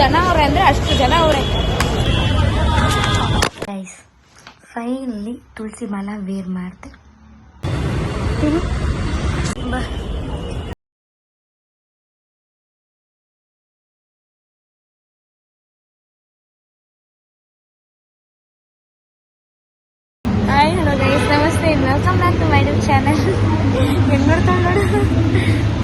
ಜನ ಅವ್ರೆ ಅಂದ್ರೆ ಅಷ್ಟು ಜನ ಅವ್ರೆ. ಫೈನಲಿ ತುಳಸಿ ಮಾಲ ವೇರ್ ಮಾಡಿದೆ. Hi hello guys namaste. Welcome back to my new channel ಹೆಂಗ್ ನೋಡ್ಕೊಂಡು ನೋಡು.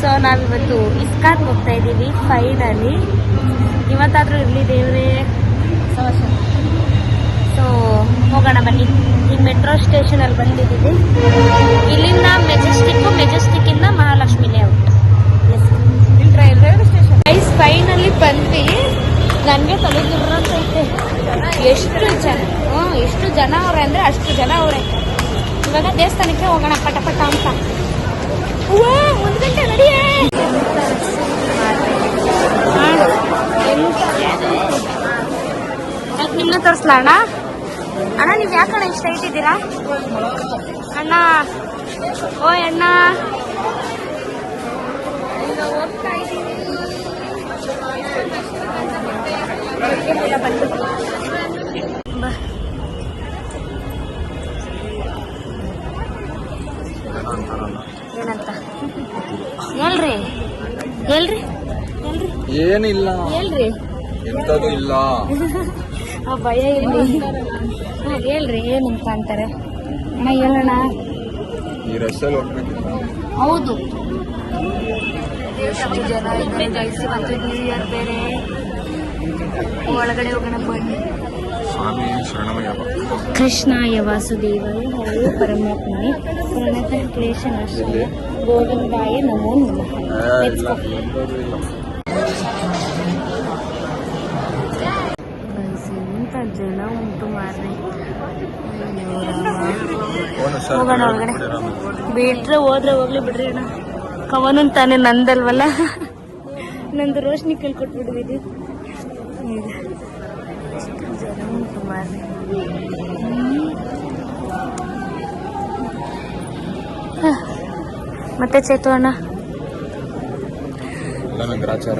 ಸೊ ನಾವಿವತ್ತು ಇಸ್ಕಾನ್ ಹೋಗ್ತಾ ಇದ್ದೀವಿ ಫೈನಲಿ ಇವತ್ತಾದ್ರೂ ಇರಲಿ ದೇವ್ರೇ. ಸೊ ಹೋಗೋಣ ಬನ್ನಿ. ಈ ಮೆಟ್ರೋ ಸ್ಟೇಷನ್ ಅಲ್ಲಿ ಬಂದಿದ್ದೀವಿ. ಇಲ್ಲಿಂದ ಮೆಜೆಸ್ಟಿಕ್ ಮೆಜೆಸ್ಟಿಕ್ ಇಂದ Mahalakshmi layout railway station is finally ಬಂದ್ವಿ. ನನಗೆ ತಲೆ ಐತೆ. ಎಷ್ಟು ಜನ ಹ್ಞೂ ಎಷ್ಟು ಜನ ಅವ್ರೆ ಅಂದ್ರೆ ಅಷ್ಟು ಜನ ಅವ್ರೆ. ಇವಾಗ ದೇವಸ್ಥಾನಕ್ಕೆ ಹೋಗೋಣ ಪಟ ಪಟ ಅಂತ ತೋರಿಸ್ಲಾ ಅಣ್ಣ ಅಣ್ಣ ನೀವು ಯಾಕಣ್ಣ ಇಷ್ಟ ಇಟ್ಟಿದ್ದೀರಾ? ಅಣ್ಣ. ಓ ಅಣ್ಣ. ಹೋಗ್ತಾ ಏನಂತ? ಹೇಳ್ರಿ. ಹೇಳ್ರಿ. ಏನಿಲ್ಲ. ಹೇಳ್ರಿ. ಎಂತದು ಇಲ್ಲ. ಆ ಭಯ ಇರಲಿ ಹ್ಮ್, ಹೇಳ್ರಿ ಏನಂತ ಅಂತಾರೆ? ಅಣ್ಣ ಹೇಳೋಣ? ಈ ರಸ್ತೆಯಲ್ಲಿ ಹೋಗ್ಬೇಕು ಹೌದು. ಎಷ್ಟು ಜನ ಇದ್ದಾರೆ guys, ಇವತ್ತು ನ್ಯೂ ಇಯರ್ ಬೇರೆ. ಒಳಗಡೆ ಹೋಗೋಣ ಬನ್ನಿ. ಸ್ವಾಮಿ ಶರಣಮಯ್ಯ ಕೃಷ್ಣಾಯ ವಾಸುದೇವಾಯ ಹೌದು ಪರಮಾತ್ಮನೆ. ಪ್ರಣತ ಕ್ಲೇಶನಾಶಾಯ ಗೋವಿಂದಾಯ ನಮೋ ನಮಃ Let's ಇಲ್ಲ go. ಎಂತದು ಇಲ್ಲ Guys, ಎಂತ ಜನ ಉಂಟು ಮಾರ್ರೆ. ಹೋಗೋಣ ಒಳಗಡೆ ಬಿಟ್ರೆ ಹೋದ್ರೆ ಹೋಗ್ಲಿ ಬಿಡ್ರಿ ಅಣ್ಣ. ಕವನು ತಾನೇ ನಂದಲ್ವಲ್ಲ? ನಂದು ರೋಶ್ನಿ ಕೈಲಿ ಕೊಟ್ಬಿಡ್ವಿ ಇದು ಜನ ಉಂಟು ಮಾರ್ರೆ. ಮತ್ತೆ ಚೇತು ಅಣ್ಣ ಗ್ರಾಚಾರ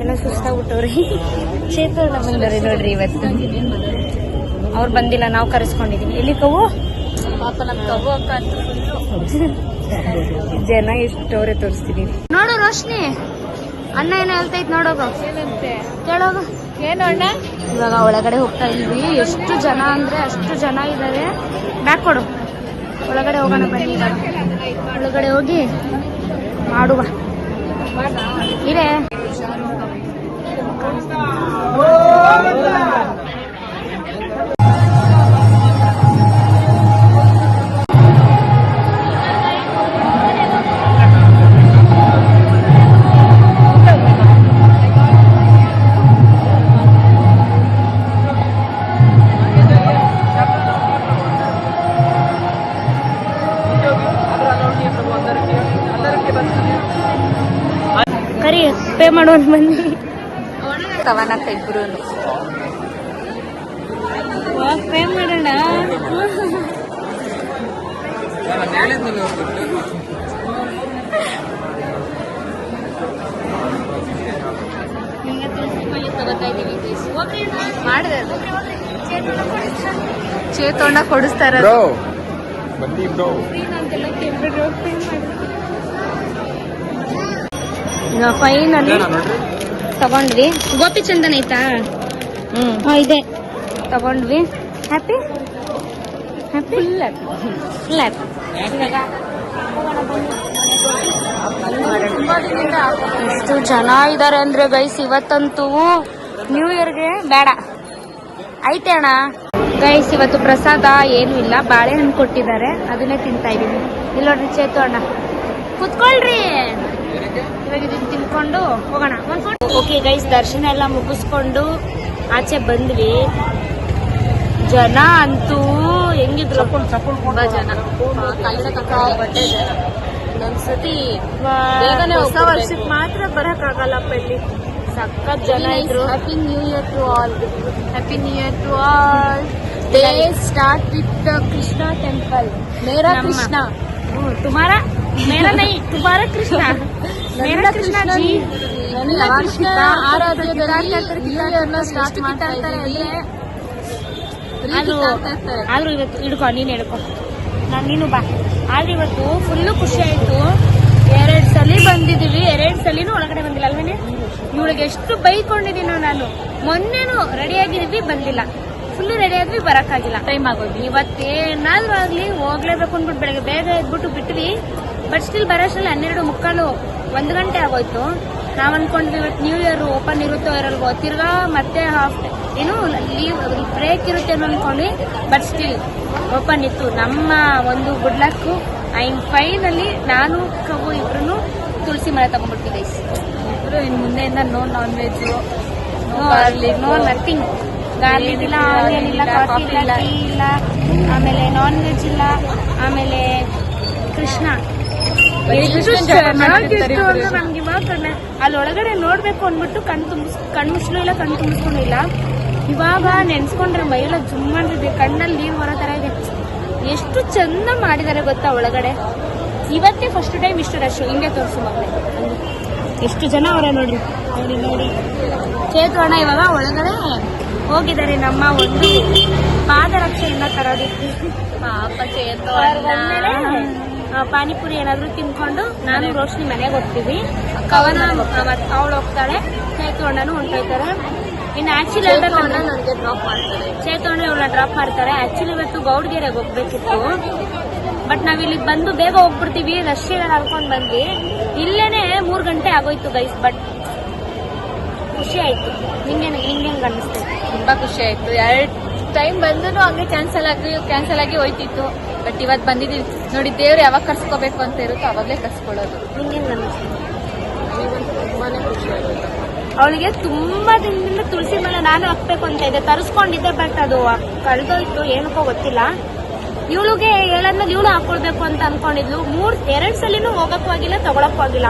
ಎಲ್ಲ ಸುಸ್ತಾಗ್ಬಿಟ್ಟವ್ರಿ. ಚೇತು ಅಣ್ಣ ಬಂದವ್ರಿ ನೋಡ್ರಿ ಇವತ್ತು. ಅವ್ರು ಬಂದಿಲ್ಲ, ನಾವು ಕರೆಸ್ಕೊಂಡಿದೀವಿ. ಎಲ್ಲಿ ಕವು ಜನ ಇಷ್ಟವ್ರೆ ತೋರಿಸ್ತೀನಿ. ನೋಡು ರೋಶ್ನಿ ಅಣ್ಣ ಏನೋ ಹೇಳ್ತೈತ್ ನೋಡೋಗು. ಕೇಳೋಗು. ಏನು ಅಣ್ಣ ಇವಾಗ ಒಳಗಡೆ ಹೋಗ್ತಾ ಇದ್ವಿ. ಎಷ್ಟು ಜನ ಅಂದ್ರೆ ಅಷ್ಟು ಜನ ಇದ್ದಾರೆ ಬ್ಯಾಕ್ ಕೊಡು. ಒಳಗಡೆ ಹೋಗೋಣ ಬನ್ನಿ ಒಳಗಡೆ ಹೋಗಿ ಮಾಡುವ. ಇದೆ ಪೇ ಮಾಡೋನ್ ಬನ್ನಿ. ಕವನಕ್ಕ ಇಬ್ರು ಪೇ ಮಾಡೋಣ? ಮಾಡಿದೆ ಚೇತೋಣ ಕೊಡಿಸ್ತಾರ ಬ್ರೋ ಬನ್ನಿ ಬ್ರೋ. ಈಗ ಫೈನಲಿ ನೋಡ್ರಿ? ತಗೊಂಡ್ವಿ. ಗೋಪಿ ಚಂದನ್ ಐತಾ? ಇದೆ. ತಗೊಂಡ್ವಿ. ಹ್ಯಾಪಿ ಹ್ಯಾಪಿ ಇಲ್ಲ ಎಷ್ಟು ಜನ ಇದಾರೆ ಅಂದ್ರೆ ಗೈಸ್ ಇವತ್ತಂತೂ ನ್ಯೂ ಇಯರ್ಗೆ ಬೇಡ. ಐತೆ ಅಣ್ಣ. ಗೈಸ್ ಇವತ್ತು ಪ್ರಸಾದ ಏನು ಇಲ್ಲ. ಬಾಳೆಹಣ್ಣು ಕೊಟ್ಟಿದ್ದಾರೆ. ಅದನ್ನೇ ತಿಂತಾ ಇದೀನಿ. ಇಲ್ಲಿ ನೋಡ್ರಿ ಚೇತು ಅಣ್ಣ. ಕುತ್ಕೊಳ್ರಿ. ತಿನ್ಕೊಂಡು ಹೋಗೋಣ. ಓಕೆ ಗೈಸ್ ದರ್ಶನ ಎಲ್ಲ ಮುಗಿಸ್ಕೊಂಡು ಆಚೆ ಬಂದ್ವಿ. ಜನ ಅಂತೂ ಹೆಂಗಿದ್ರು? ಕೂಡ ಜನ. ಒಂದೊಂದ್ಸತಿ ಹೊಸ ವರ್ಷಕ್ಕೆ ಮಾತ್ರ ಬರಕ್ಕಾಗಲ್ಲಪ್ಪ ಇಲ್ಲಿ ಸಖತ್ ಜನ ಇದ್ರು. Happy new year to all happy new year to all day start with Krishna temple ಮೇರಾ ಕೃಷ್ಣ तुम्हारा मेरा नहीं तुम्हारा कृष्णा ಮೇರಾ ಕೃಷ್ಣ ಜಿ ನನ್ನ ಕೃಷ್ಣ ಆರಾಧ್ಯದಲ್ಲಿ ಸ್ಟಾರ್ಟ್ ಮಾಡ್ತಾ ಇದ್ದೀವಿ ಅದು ಆದ್ರೂ ಇವತ್ತು ಹಿಡ್ಕೊ ನೀನ್ ಹಿಡ್ಕೊ ನಾನು ನೀನು ಬಾ ಆದ್ರೆ ಇವತ್ತು ಫುಲ್ಲು ಖುಷಿ ಆಯ್ತು ಎರಡ್ ಸಲ ಬಂದಿದೀವಿ ಎರಡ್ ಸಲಿನೂ ಒಳಗಡೆ ಬಂದಿಲ್ಲ ಅಲ್ವೇನೆ ಇವಳಿಗೆ ಎಷ್ಟು ಬೈಕೊಂಡಿದ್ದೀನೋ ನಾನು ಮೊನ್ನೆನೂ ರೆಡಿ ಆಗಿದ್ವಿ ಬಂದಿಲ್ಲ ಫುಲ್ಲು ರೆಡಿ ಆದ್ವಿ ಬರಕ್ಕಾಗಿಲ್ಲ. ಟೈಮ್ ಆಗೋದು ಇವತ್ತೇನಾದ್ರೂ ಆಗ್ಲಿ ಹೋಗ್ಲೇಬೇಕು ಅಂದ್ಬಿಟ್ಟು ಬೆಳಗ್ಗೆ ಬೇಗ ಎದ್ಬಿಟ್ಟು ಬಿಟ್ವಿ. ಬಟ್ ಸ್ಟಿಲ್ ಬರೋಷ್ಟ್ರಲ್ಲಿ ಹನ್ನೆರಡು ಮುಕ್ಕಾಲು ಒಂದು ಗಂಟೆ ಆಗೋಯ್ತು. ನಾವ್ ಅನ್ಕೊಂಡ್ವಿ ಇವತ್ತು ನ್ಯೂ ಇಯರ್ ಓಪನ್ ಇರುತ್ತೋ ಇರಲ್ವೋ ತಿರ್ಗಾ ಮತ್ತೆ ಹಾಫ್ ಏನು ಲೀವ್ ಬ್ರೇಕ್ ಇರುತ್ತೆ ಅನ್ನೋ ಅನ್ಕೊಂಡ್ವಿ. ಬಟ್ ಸ್ಟಿಲ್ ಓಪನ್ ಇತ್ತು. ನಮ್ಮ ಒಂದು ಗುಡ್ ಲಕ್ ಐನ್ ಫೈನಲ್ಲಿ ನಾನು ಕಬ್ಬು ಇಬ್ರು ತುಳಸಿ ಮರ ತಗೊಂಡ್ಬಿಡ್ತೀವಿ ಇಬ್ರು ಇನ್ ಮುಂದೆಯಿಂದ no non veg no nothing garlic ಇಲ್ಲ ಆನಿಯನ್ ಇಲ್ಲ ಕಾಫಿ ಇಲ್ಲ ಟೀ ಇಲ್ಲ ಆಮೇಲೆ ನಾನ್ ವೆಜ್ ಇಲ್ಲ ಆಮೇಲೆ ಕೃಷ್ಣ ಅಂದ್ರೆ ನಮ್ಗೆ ಇವಾಗ ಕಣ್ಣ- ಅಲ್ಲಿ ಒಳಗಡೆ ನೋಡ್ಬೇಕು ಅಂದ್ಬಿಟ್ಟು ಕಣ್ ತುಂಬಿಸ್ ಕಣ್ ಮುಚ್ಚಲು ಇಲ್ಲ ಕಣ್ ತುಂಬಿಸ್ಕೊಂಡಿಲ್ಲ. ಇವಾಗ ನೆನ್ಸ್ಕೊಂಡ್ರೆ ಮೈಯೆಲ್ಲ ಜುಮ್ ಅಂತಿದೆ ಕಣ್ಣಲ್ಲಿ ನೀರು ಬರೋ ತರ ಇದೆ. ಎಷ್ಟು ಚಂದ ಮಾಡಿದ್ದಾರೆ ಗೊತ್ತಾ ಒಳಗಡೆ. ಇವತ್ತೇ ಫಸ್ಟ್ ಟೈಮ್ ಇಷ್ಟು ರಶ್ ಹಿಂಗೆ ತೋರಿಸು ಎಷ್ಟು ಜನ ಅವರ ನೋಡ್ರಿ? ನೋಡಿ ನೋಡಿ. ಚೇತು ಅಣ್ಣ ಇವಾಗ ಒಳಗಡೆ ಹೋಗಿದ್ದಾರೆ. ನಮ್ಮ ಒಂದು ಪಾದರಕ್ಷೆಯನ್ನ ತರೋದಿತ್ತು ಪಾಪ ಚೇತು ಪಾನಿಪುರಿ ಏನಾದ್ರು ತಿನ್ಕೊಂಡು ನಾನು ರೋಶ್ನಿ ಮನೆಗೆ ಹೋಗ್ತೀವಿ. ಕವನ ಅವಳು ಹೋಗ್ತಾಳೆ. ಚೇತು ಅಣ್ಣನು ಹೊಂಟೋಯ್ತಾರೆ ಇನ್ನು ಆಕ್ಚುಲಿ ನನಗೆ ಡ್ರಾಪ್ ಮಾಡ್ತಾರೆ. ಚೇತು ಅಣ್ಣ ಇವಳನ್ನ ಡ್ರಾಪ್ ಮಾಡ್ತಾರೆ. ಆಕ್ಚುಲಿ ಇವತ್ತು ಗೌಡ್ಗೆರೆಗೆ ಹೋಗ್ಬೇಕಿತ್ತು. ಬಟ್ ನಾವಿಲ್ಲಿಗೆ ಬಂದು ಬೇಗ ಹೋಗ್ಬಿಡ್ತೀವಿ. ರಶ್ ಹರ್ಕೊಂಡ್ ಬಂದ್ವಿ. ಇಲ್ಲೇನೆ ಮೂರ್ ಗಂಟೆ ಆಗೋಯ್ತು ಗೈಸ್ ಬಟ್ ಖುಷಿ ಆಯ್ತು. ನಿಂಗೆ ನಿಂಗೆ ಹೆಂಗ್ ಅನ್ನಿಸ್ತೈತೆ ತುಂಬಾ ಖುಷಿ ಆಯ್ತು. ಎರಡ್ ಟೈಮ್ ಬಂದ್ರು ಹಂಗೆ ಕ್ಯಾನ್ಸಲ್ ಆಗಿ ಕ್ಯಾನ್ಸಲ್ ಆಗಿ ಹೋಯ್ತಿತ್ತು. ಬಟ್ ಇವತ್ ಬಂದಿದ್ದೀವಿ ನೋಡಿ ದೇವ್ರು ಯಾವಾಗ ಕರ್ಸ್ಕೋಬೇಕು ಅಂತ ಇರುತ್ತೋ ಅವಾಗಲೇ ಕರ್ಸ್ಕೊಳ್ಳೋದು. ನಿಂಗೆ ಖುಷಿ ಆಯ್ತು. ಅವಳಿಗೆ ತುಂಬಾ ದಿನದಿಂದ ತುಳಸಿ ಮೇಲೆ ನಾನು ಹಾಕ್ಬೇಕು ಅಂತ ಇದೆ. ತರಿಸ್ಕೊಂಡಿದ್ದೆ ಬಟ್ ಅದು ಕಳೆದೋಯ್ತು. ಏನಕ್ಕೋ ಗೊತ್ತಿಲ್ಲ. ಇವಳಿಗೆ ಹೇಳದ್ಮೇಲೆ ಇವಳು ಹಾಕೊಳ್ಬೇಕು ಅಂತ ಅನ್ಕೊಂಡಿದ್ಲು. ಮೂರ್ ಎರಡ್ ಸಲಿನೂ ಹೋಗಕ್ಕೂ ಆಗಿಲ್ಲ ತಗೊಳಕ್ಕೂ ಆಗಿಲ್ಲ.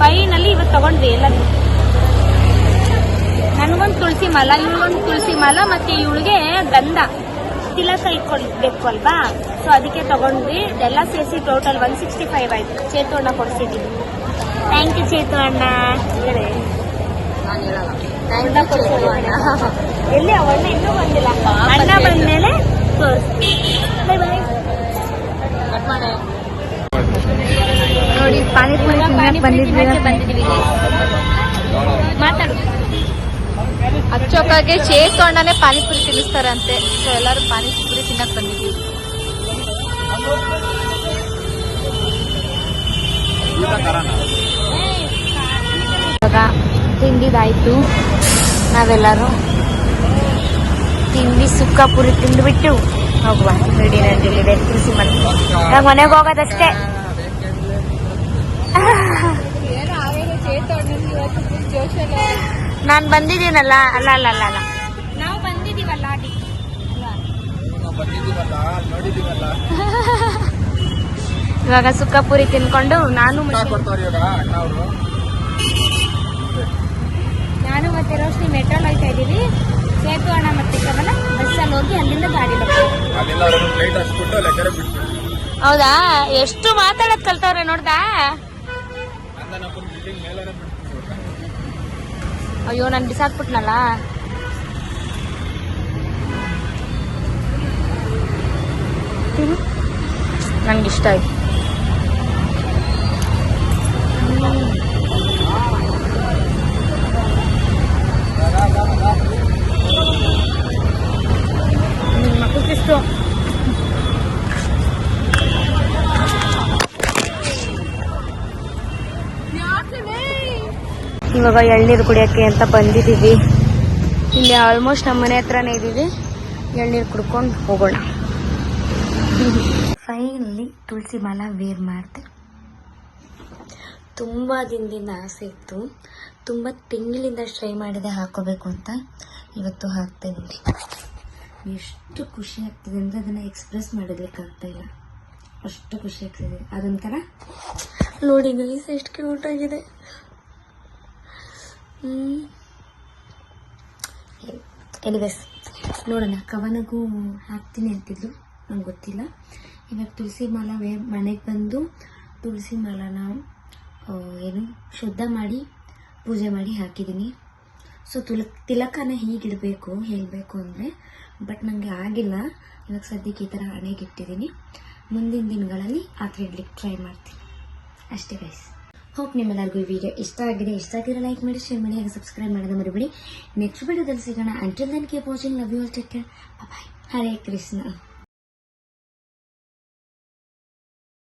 ಫೈನಲ್ಲಿ ಇವತ್ತು ತಗೊಂಡ್ವಿ ಎಲ್ಲರೂ. ನನ್ಗೊಂದು ತುಳಸಿ ಮಾಲ ಇವಳಿಗೊಂದು ತುಳಸಿ ಮಾಲ ಮತ್ತೆ ಇವಳಿಗೆ ಗಂಧ. ತಿಲಕ ಇಟ್ಕೊಳ್ಬೇಕು ಅಲ್ವಾ? ಸೊ ಅದಕ್ಕೆ ತಗೊಂಡ್ವಿ. ಎಲ್ಲ ಸೇರಿಸಿ ಟೋಟಲ್ ಒನ್ ಸಿಕ್ಸ್ಟಿ ಫೈವ್ ಆಯ್ತು ಚೇತು ಅಣ್ಣ ಕೊಡ್ಸಿದೀವಿ ಥ್ಯಾಂಕ್ ಯು ಚೇತು ಅಣ್ಣ. ಎಲ್ಲಿ ಅವಣ್ಣ ಇನ್ನೂ ಬಂದಿಲ್ಲ? ಅಣ್ಣ ಬಂದ್ಮೇಲೆ ಬೈ ಕಟ್ ಮಾಡೆ ನೋಡಿ ಪಾನಿಪುರಿ ಬಂದಿದ್ವಿ ಬಂದಿದ್ವಿ ಮಾತಾಡು. ಅಚ್ಚೋಕಾಗೆ ಚೇತು ಅಣ್ಣನೇ ಪಾನಿಪುರಿ ತಿನ್ನಿಸ್ತಾರಂತೆ. ಸೊ ಎಲ್ಲರೂ ಪಾನಿಪುರಿ ತಿನ್ನಕ್ ಬಂದಿದ್ದೀವಿ. ಇವಾಗ ತಿಂದಿದಾಯ್ತು ನಾವೆಲ್ಲರೂ. ತಿಂಡಿ ಸುಕ್ಕ ಪುರಿ ತಿಂದ್ಬಿಟ್ಟು ಹೋಗುವ. ರೆಡಿ ನಡಿಲಿದೆ ತುಳಸಿ ಮನೆ. ನಾವು ಮನೆಗೆ ಹೋಗೋದಷ್ಟೇ. ನಾನು ಬಂದಿದ್ದೀನಲ್ಲ ಅಲ್ಲ ಅಲ್ಲ ಅಲ್ಲ ಅಲ್ಲ. ನಾವು ಬಂದಿದ್ದೀವಲ್ಲ ಇವಾಗ ಸುಕ್ಕ ಪುರಿ ತಿನ್ಕೊಂಡು ನಾನು ನಾನು ಮತ್ತೆ ರೋಶ್ನಿ ಮೆಟ್ರೋಲ್ ಹೋಗ್ತಾ ಇದ್ದೀವಿ. ಸೇತು ಅಣ್ಣ ಮತ್ತೆ ಕಮಲ ಬಸ್ಸಲ್ಲಿ ಹೋಗಿ ಅಲ್ಲಿಂದ ಗಾಡಿ ಹೌದಾ? ಎಷ್ಟು ಮಾತಾಡೋದ್ ಕಲ್ತವ್ರೆ ನೋಡ್ದಾ? ಅಯ್ಯೋ ನಾನು ಬಿಸಾಕ್ಬಿಟ್ನಲ್ಲ? ನನ್ಗೆ ಇಷ್ಟ ಆಯ್ತು ಇವಾಗ ಎಳ್ನೀರು ಕುಡಿಯೋಕ್ಕೆ ಅಂತ ಬಂದಿದ್ದೀವಿ. ಇಲ್ಲಿ ಆಲ್ಮೋಸ್ಟ್ ನಮ್ಮ ಮನೆ ಹತ್ರನೇ ಇದ್ದೀವಿ. ಎಳ್ನೀರು ಕುಡ್ಕೊಂಡು ಹೋಗೋಣ. ಫೈನಲಿ ತುಳಸಿ ಮಾಲ ವೇರ್ ಮಾಡಿದೆ. ತುಂಬ ದಿನದಿಂದ ಆಸೆ ಇತ್ತು. ತುಂಬ ತಿಂಗಳಿಂದ ಟ್ರೈ ಮಾಡಿದೆ ಹಾಕೋಬೇಕು ಅಂತ ಇವತ್ತು ಹಾಕ್ತೇನೆ ಎಷ್ಟು ಖುಷಿ ಆಗ್ತಿದೆ ಅಂದರೆ ಅದನ್ನು ಎಕ್ಸ್ಪ್ರೆಸ್ ಮಾಡೋದಕ್ಕೆ ಇಲ್ಲ ಅಷ್ಟು ಖುಷಿ ಆಗ್ತಿದೆ. ಅದೊಂಥರ ನೋಡಿ ಗಲೀಸ್ ಎಷ್ಟು ಕ್ಯೂಟ್ ಆಗಿದೆ. ಎನಿವೇಸ್ ನೋಡೋಣ. ಕವನಗೂ ಹಾಕ್ತೀನಿ ಅಂತಿದ್ರು. ನಂಗೆ ಗೊತ್ತಿಲ್ಲ. ಇವಾಗ ತುಳಸಿ ಮಾಲ ವೇ ಮನೆಗೆ ಬಂದು ತುಳಸಿ ಮಾಲನ ಏನು, ಶುದ್ಧ ಮಾಡಿ, ಪೂಜೆ ಮಾಡಿ ಹಾಕಿದ್ದೀನಿ ಸೊ ತುಲ, ತಿಲಕನ ಹೀಗಿಡಬೇಕು, ಹೇಳಬೇಕು ಅಂದರೆ ಬಟ್ ನನಗೆ ಆಗಿಲ್ಲ. ಇವಾಗ ಸದ್ಯಕ್ಕೆ ಈ ಥರ ಹಣೆಗಿಟ್ಟಿದ್ದೀನಿ ಮುಂದಿನ ದಿನಗಳಲ್ಲಿ ಆ ಥರ ಇಡ್ಲಿಕ್ಕೆ ಟ್ರೈ ಮಾಡ್ತೀನಿ. ಅಷ್ಟೇ ಗೈಸ್ ಹೋಪ್ ನಿಮ್ಮೆಲ್ಲರಿಗೂ ಈ ವಿಡಿಯೋ ಇಷ್ಟ ಆಗಿದೆ. ಇಷ್ಟ ಆಗಿರೋ ಲೈಕ್ ಮಾಡಿ ಶೇರ್ ಮಾಡಿ, ಹಾಗೆ ಸಬ್ಸ್ಕ್ರೈಬ್ ಮಾಡೋದು ಮರಿಬೇಡಿ. ನೆಕ್ಸ್ಟ್ ವಿಡಿಯೋದಲ್ಲಿ ಸಿಗೋಣ. Until then keep watching love you all take care bye Hare Krishna.